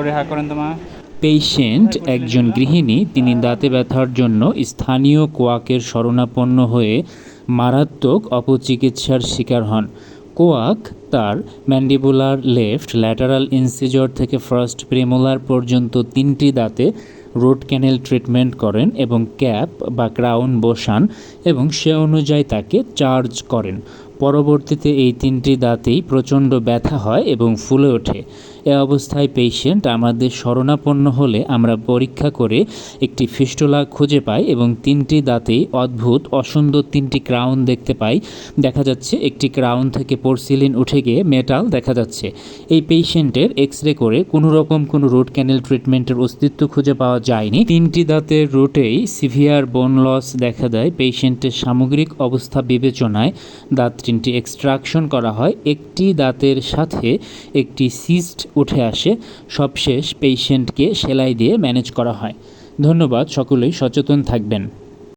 Rhea করেন patient একজন গৃহিণী, তিনি দাঁতে ব্যথার জন্য স্থানীয় কোয়াকের শরণাপন্ন হয়ে মারাত্মক অপচিকিৎসার শিকার হন। কোয়াক তার ম্যান্ডিবুলার লেফট ল্যাটারাল ইনসিজর থেকে ফার্স্ট প্রেমোলার পর্যন্ত তিনটি দাঁতে রুট ক্যানেল ট্রিটমেন্ট করেন এবং ক্যাপ বা ক্রাউন বসান এবং সে অনুযায়ী তাকে চার্জ করেন। পরবর্তীতে এই তিনটি দাঁতেই প্রচণ্ড ব্যথা হয় এবং ফুলে ওঠে। এ অবস্থায় পেশেন্ট আমাদের শরণাপন্ন হলে আমরা পরীক্ষা করে একটি ফিস্টুলা খুঁজে পাই এবং তিনটি দাঁতেই অদ্ভুত, অসুন্দর তিনটি ক্রাউন দেখতে পাই। দেখা যাচ্ছে একটি ক্রাউন থেকে পোর্সিলিন উঠে গিয়ে মেটাল দেখা যাচ্ছে। এই পেশেন্টের এক্স রে করে কোনো রকম কোনো রুট ক্যানেল ট্রিটমেন্টের অস্তিত্ব খুঁজে পাওয়া যায়নি। তিনটি দাঁতের রুটেই সিভিয়ার বোন লস দেখা দেয় পেশেন্টের সামগ্রিক অবস্থা বিবেচনায়। দাঁত তিনটি এক্সট্রাকশন করা হয়। একটি দাঁতের সাথে একটি সিস্ট উঠে আসে সবশেষ পেশেন্টকে সেলাই দিয়ে ম্যানেজ করা হয়। ধন্যবাদ সকলেই সচেতন থাকবেন।